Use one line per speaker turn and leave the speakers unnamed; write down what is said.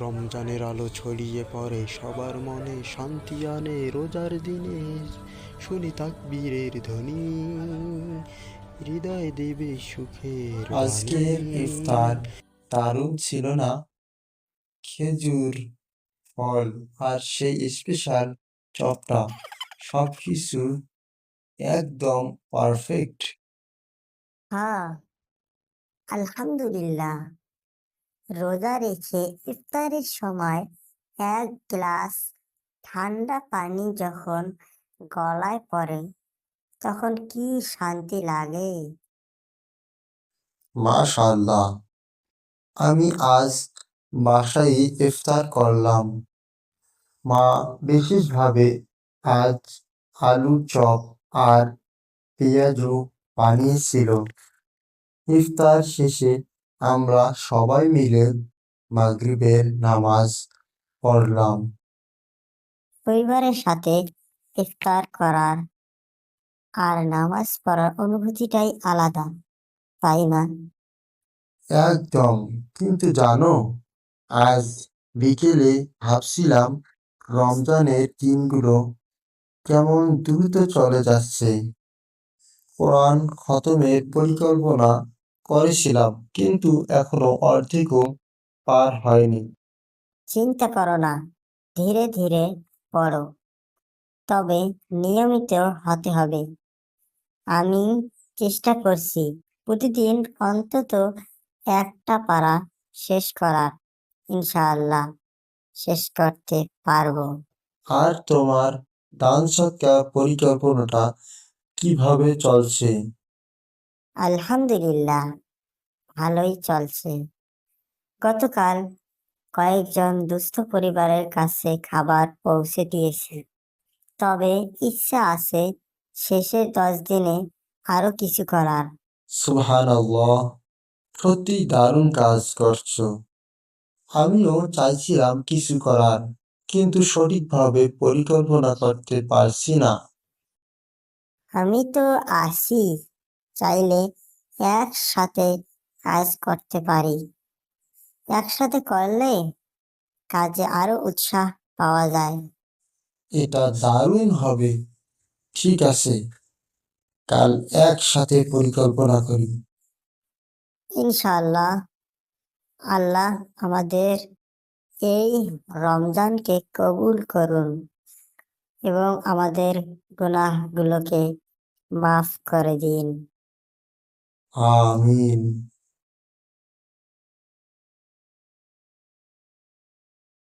রমজানের আলো ছড়িয়ে পড়ে সবার মনে শান্তি আনে রোজার দিনে। শুনি তাকবীরের ধ্বনি হৃদয় দেবে সুখের
আজকের ইফতার দারুণ ছিল না? খেজুর ফল আর সেই স্পেশাল চপটা সবকিছু একদম পারফেক্ট
হ্যাঁ আলহামদুলিল্লাহ। রোজা রেখে ইফতারের সময় এক গ্লাস ঠান্ডা পানি যখন গলায় পড়ে, তখন কি শান্তি লাগে?
মাশাআল্লাহ। আমি আজ বাসায় ইফতার করলাম। মা বিশেষভাবে আজ আলু চপ আর পেঁয়াজু বানিয়েছিল। ইফতার শেষে আমরা সবাই মিলে মাগরিবের নামাজ পড়লাম।
পরিবারের সাথে ইফতার করার আর নামাজ পড়ার অনুভূতিটাই আলাদা তাই না?
একদম কিন্তু জানো আজ বিকেলে ভাবছিলাম রমজানের দিনগুলো কেমন দ্রুত চলে যাচ্ছে। কোরআন খতমের পরিকল্পনা করেছিলাম কিন্তু এখনও অর্ধেকও পার হয়নি।
চিন্তা করো না ধীরে ধীরে পড়ো। তবে নিয়মিত হতে হবে। আমি চেষ্টা করছি প্রতিদিন অন্তত একটা পারা শেষ করার ইনশাআল্লাহ শেষ করতে পারব।
আর তোমার সৎকার পরিকল্পনাটা কীভাবে চলছে?
আলহামদুলিল্লাহ ভালোই চলছে। গতকাল কয়েকজন দুস্থ পরিবারের কাছে খাবার পৌঁছে দিয়েছে। তবে ইচ্ছা আছে শেষের দশ দিনে আরও কিছু করার।
সুবহানাল্লাহ সত্যি দারুণ কাজ করছ। আমিও চাইছিলাম কিছু করার কিন্তু সঠিকভাবে পরিকল্পনা করতে পারছি না।
আমি তো আসি চাইলে একসাথে কাজ করতে পারি। একসাথে করলে কাজে আরও উৎসাহ পাওয়া যায়।
এটা দারুণ হবে। ঠিক আছে কাল একসাথে পরিকল্পনা করি।
ইনশাআল্লাহ। আল্লাহ আমাদের এই রমজানকে কবুল করুন এবং আমাদের গুনাহগুলোকে মাফ করে দিন।
아멘.